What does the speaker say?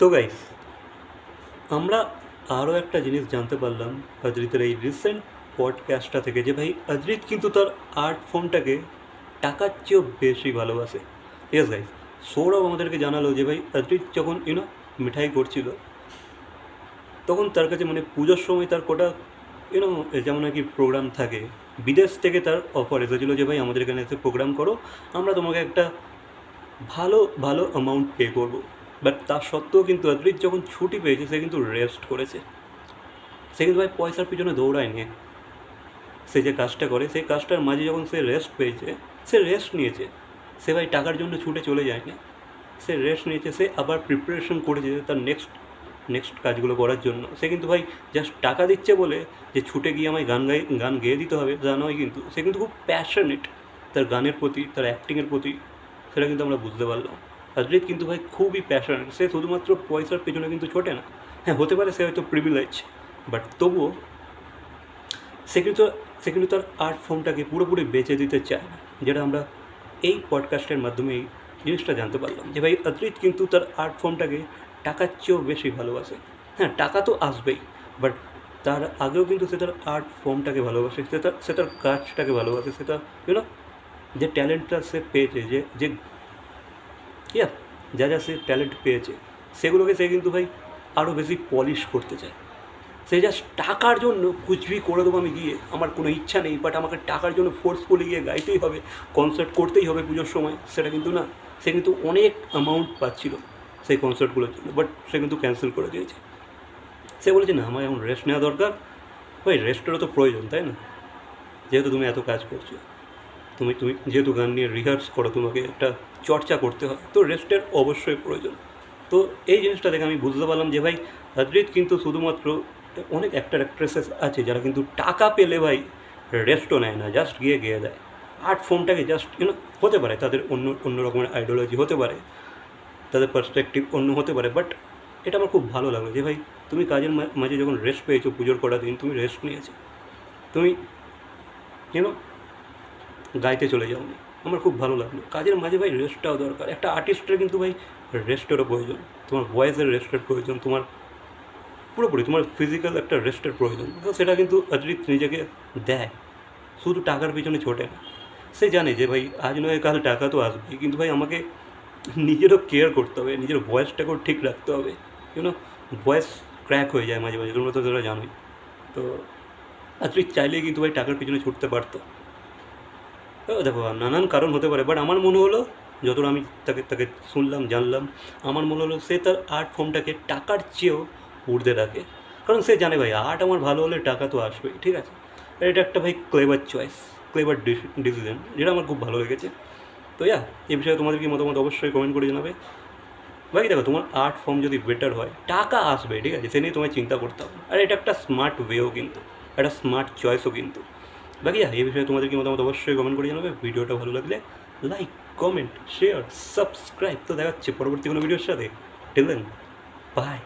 তো গাইস আমরা আরও একটা জিনিস জানতে পারলাম অদ্রিতের এই রিসেন্ট পডকাস্টটা থেকে যে ভাই অদ্রিত কিন্তু তার আর্ট ফর্মটাকে টাকার চেয়েও বেশি ভালোবাসে। ইয়েস গাইস সৌরভ আমাদেরকে জানালো যে ভাই অদ্রিত যখন ইউনো মিঠাই করছিল, তখন তার কাছে মানে পুজোর সময় তার কোটা ইউনো যেমন আর কি প্রোগ্রাম থাকে, বিদেশ থেকে তার অফার এসেছিল যে ভাই আমাদের এখানে এসে প্রোগ্রাম করো, আমরা তোমাকে একটা ভালো ভালো অ্যামাউন্ট পে করব। বাট তার সত্ত্বেও কিন্তু অদ্রিত যখন ছুটি পেয়েছে, সে কিন্তু রেস্ট করেছে। সে কিন্তু ভাই পয়সার পিছনে দৌড়ায়নি। সে যে কাজটা করে সেই কাজটার মাঝে যখন সে রেস্ট পেয়েছে, সে রেস্ট নিয়েছে। সে ভাই টাকার জন্য ছুটে চলে যায়নি। সে রেস্ট নিয়েছে, সে আবার প্রিপারেশন করেছে তার নেক্সট নেক্সট কাজগুলো করার জন্য। সে কিন্তু ভাই জাস্ট টাকা দিচ্ছে বলে যে ছুটে গিয়ে আমায় গান গাই, গান গেয়ে দিতে হবে, তা নয় কিন্তু। সে কিন্তু খুব প্যাশনেট তার গানের প্রতি, তার অ্যাক্টিংয়ের প্রতি। সেটা কিন্তু আমরা বুঝতে পারলাম। অদ্রিত কিন্তু ভাই খুবই প্যাশনেট সে শুধুমাত্র পয়সার পেছনে কিন্তু ছোটে না। হ্যাঁ হতে পারে সে হয়তো প্রিভিলেজ বাট তবুও সে কিন্তু সে কিন্তু তার আর্ট ফর্মটাকে পুরোপুরি বেঁচে দিতে চায় না, যেটা আমরা এই পডকাস্টের মাধ্যমে এই জিনিসটা জানতে পারলাম যে ভাই অদ্রিত কিন্তু তার আর্ট ফর্মটাকে টাকার চেয়েও বেশি ভালোবাসে। হ্যাঁ টাকা তো আসবেই বাট তার আগেও কিন্তু সে তার আর্ট ফর্মটাকে ভালোবাসে, সে তার সে তার কাজটাকে ভালোবাসে, সে তার যে ট্যালেন্টটা সে পেয়েছে, যে যে ইয়া যা যা সে ট্যালেন্ট পেয়েছে, সেগুলোকে সে কিন্তু ভাই আরও বেশি পলিশ করতে চায়। সে জাস্ট টাকার জন্য কুচবি করে দেবো আমি গিয়ে, আমার কোনো ইচ্ছা নেই বাট আমাকে টাকার জন্য ফোর্সফুলি গিয়ে গাইতেই হবে কনসার্ট করতেই হবে পুজোর সময়, সেটা কিন্তু না, সে কিন্তু অনেক অ্যামাউন্ট পাচ্ছিল সেই কনসার্টগুলোর জন্য বাট সে কিন্তু ক্যান্সেল করে দিয়েছে। সে বলেছে, না আমার এখন রেস্ট নেওয়া দরকার, ভাই রেস্টেরও তো প্রয়োজন, তাই না? যেহেতু তুমি এত কাজ করছ। তুমি তুমি যেহেতু গান নিয়ে রিহার্স করো, তোমাকে একটা চর্চা করতে হয়, তো রেস্টের অবশ্যই প্রয়োজন। তো এই জিনিসটা দেখে আমি বুঝতে পারলাম যে ভাই, অদ্রিত কিন্তু শুধুমাত্র অনেক অ্যাক্টার অ্যাক্ট্রেসেস আছে যারা কিন্তু টাকা পেলে ভাই রেস্টও নেয় না জাস্ট গিয়ে গিয়ে দেয়। আর্ট ফর্মটাকে জাস্ট ইউনো হতে পারে, তাদের অন্য অন্য রকমের আইডিওলজি হতে পারে, তাদের পার্সপেক্টিভ অন্য হতে পারে বাট এটা আমার খুব ভালো লাগল যে ভাই, তুমি কাজের মাঝে যখন রেস্ট পেয়েছ, পুজোর কটা দিন, তুমি রেস্ট নিয়েছো। তুমি ইউনো গাইতে চলে যাও। আমার খুব ভালো লাগল। কাজের মাঝে ভাই রেস্টটাও দরকার। একটা আর্টিস্টের কিন্তু ভাই রেস্টেরও প্রয়োজন। তোমার ভয়েসের রেস্টের প্রয়োজন। তোমার পুরোপুরি তোমার ফিজিক্যাল একটা রেস্টের প্রয়োজন। তো সেটা কিন্তু অদ্রিত নিজেকে দেয়। শুধু টাকার পিছনে ছোটে না। সে জানে যে ভাই, আজ নয় কাল টাকা তো আসবেই। কিন্তু ভাই আমাকে নিজেরও কেয়ার করতে হবে। নিজের ভয়েসটাকেও ঠিক রাখতে হবে। ইউনো ভয়েস ক্র্যাক হয়ে যায় মাঝে মাঝে। তোমরা তো তোরা জানোই। তো অদ্রিত চাইলেই কিন্তু ভাই টাকার পিছনে ছুটতে পারতো। দেখো, নানান কারণ হতে পারে বাট আমার মনে হলো যতটা আমি তাকে তাকে শুনলাম, জানলাম, আমার মনে হলো সে তার আর্ট ফর্মটাকে টাকার চেয়েও উর্ধে রাখে। কারণ সে জানে ভাই আর্ট আমার ভালো হলে টাকা তো আসবেই, ঠিক আছে? এটা একটা ভাই ক্লেভার চয়েস ক্লেভার ডিসিশন যেটা আমার খুব ভালো লেগেছে। তো ইয়া এই বিষয়ে তোমাদের কি মতামত অবশ্যই কমেন্ট করে জানাবে। বাকি দেখো, তোমার আর্ট ফর্ম যদি বেটার হয়, টাকা আসবে ঠিক আছে? সে নিয়ে তোমায় চিন্তা করতে হবে। আর এটা একটা স্মার্ট ওয়েও কিন্তু, একটা স্মার্ট চয়েসও কিন্তু। বাকি এই বিষয়ে তোমাদের কি মতামত অবশ্যই কমেন্ট করে জানাবে। ভিডিওটা ভালো লাগলে লাইক কমেন্ট শেয়ার সাবস্ক্রাইব তো দেখাচ্ছে পরবর্তী কোনো ভিডিওর সাথে। টেলেন বাই